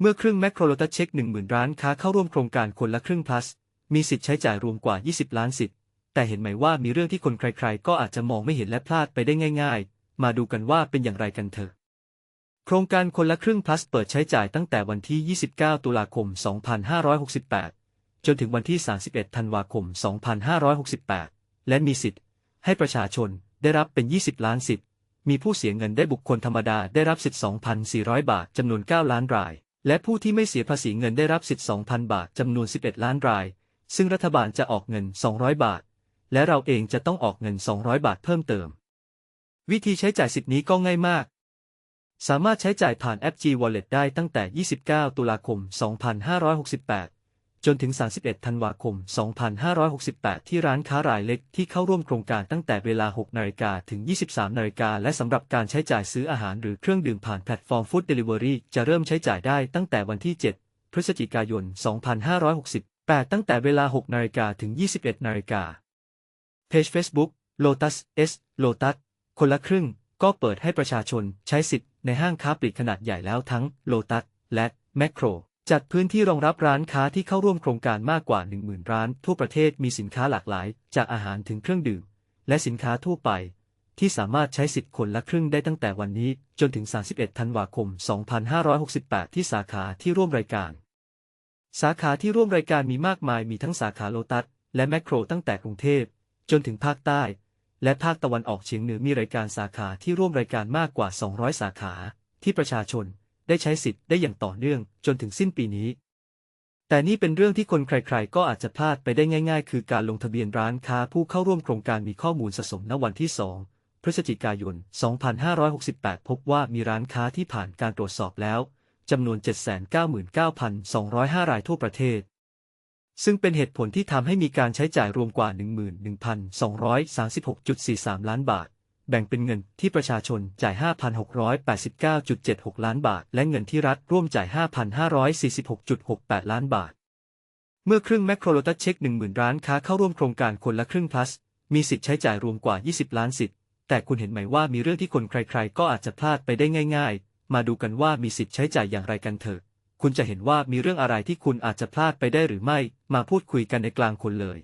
เมื่อครึ่งแมคโครโลตัสเช็ค 10,000 ร้านค้าเข้าร่วมโครงการคนละครึ่ง plus มีสิทธิ์ใช้จ่ายรวมกว่า 20 ล้านสิทธิ์ แต่เห็นไหมว่ามีเรื่องที่คนใครๆ ก็อาจจะมองไม่เห็นและพลาดไปได้ง่าย ๆ มาดูกันว่าเป็นอย่างไรกันเถอะ โครงการคนละครึ่ง plus เปิดใช้จ่ายตั้งแต่วันที่ 29 ตุลาคม 2568 จนถึงวันที่ 31 ธันวาคม 2568 และมีสิทธิ์ ให้ประชาชนได้รับเป็น 20 ล้านสิทธิ์ มีผู้เสียเงินได้บุคคลธรรมดาได้รับสิทธิ์ 2,400 บาทจำนวน 9 ล้านราย และผู้ที่ไม่เสียภาษีเงินได้รับสิทธิ์2,000 บาทจำนวน 11 ล้านราย ซึ่งรัฐบาลจะออกเงิน 200 บาท และเราเองจะต้องออกเงิน 200 บาทเพิ่มเติม วิธีใช้จ่ายสิทธิ์นี้ก็ง่ายมาก สามารถใช้จ่ายผ่านแอป G Wallet ได้ตั้งแต่ 29 ตุลาคม 2568 จนถึง 31 ธันวาคม 2568 ที่ร้านค้ารายเล็กที่เข้าร่วมโครงการตั้งแต่เวลา 6 นาฬิกาถึง 23 นาฬิกาและสำหรับการใช้จ่ายซื้ออาหารหรือเครื่องดื่มผ่านแพลตฟอร์ม Food Delivery จะเริ่มใช้จ่ายได้ตั้งแต่วันที่ 7 พฤศจิกายน 2568 ตั้งแต่เวลา 6 นาฬิกาถึง 21 นาฬิกาเพจ Facebook Lotus S Lotus คนละครึ่ง ก็เปิดให้ประชาชนใช้สิทธิ์ในห้างค้าปลีกขนาดใหญ่แล้วทั้ง Lotus และแมคโคร จัดพื้นที่รองรับร้านค้าที่เข้าร่วมโครงการมากกว่า 10,000 ร้าน ทั่วประเทศมีสินค้าหลากหลาย จากอาหารถึงเครื่องดื่ม และสินค้าทั่วไป ที่สามารถใช้สิทธิ์คนละครึ่งได้ตั้งแต่วันนี้ จนถึง 31 ธันวาคม 2568 ที่สาขาที่ร่วมรายการ สาขาที่ร่วมรายการมีมากมายมีทั้งสาขาโลตัส และแมคโครตั้งแต่กรุงเทพ จนถึงภาคใต้ และภาคตะวันออกเฉียงเหนือมีรายการสาขาที่ร่วมรายการมากกว่า 200 สาขา ที่ประชาชน ได้ใช้สิทธิ์ได้อย่างต่อเนื่องจนถึงสิ้นปีนี้ แต่นี่เป็นเรื่องที่คนใครๆ ก็อาจจะพลาดไปได้ง่าย ๆ คือการลงทะเบียนร้านค้าผู้เข้าร่วมโครงการมีข้อมูลสะสมณวันที่ 2 พฤศจิกายน 2568 พบว่ามีร้านค้าที่ผ่านการตรวจสอบแล้วจำนวน 799,205 รายทั่วประเทศ ซึ่งเป็นเหตุผลที่ทำให้มีการใช้จ่ายรวมกว่า 11,236.43 ล้านบาท แบ่งเป็นเงินที่ประชาชนจ่าย 5,689.76 ล้านบาท และเงินที่รัฐร่วมจ่าย 5,546.68 ล้านบาท เมื่อครึ่งแมคโครโลตัสเช็ค 10,000 ร้านค้าเข้าร่วมโครงการคนละครึ่ง plus มีสิทธิ์ใช้จ่ายรวมกว่า 20 ล้านสิทธิ์ แต่คุณเห็นไหมว่ามีเรื่องที่คนใครๆ ก็อาจจะพลาดไปได้ง่าย ๆ มาดูกันว่ามีสิทธิ์ใช้จ่ายอย่างไรกันเถอะ คุณจะเห็นว่ามีเรื่องอะไรที่คุณอาจจะพลาดไปได้หรือไม่ มาพูดคุยกันในกลางคนเลย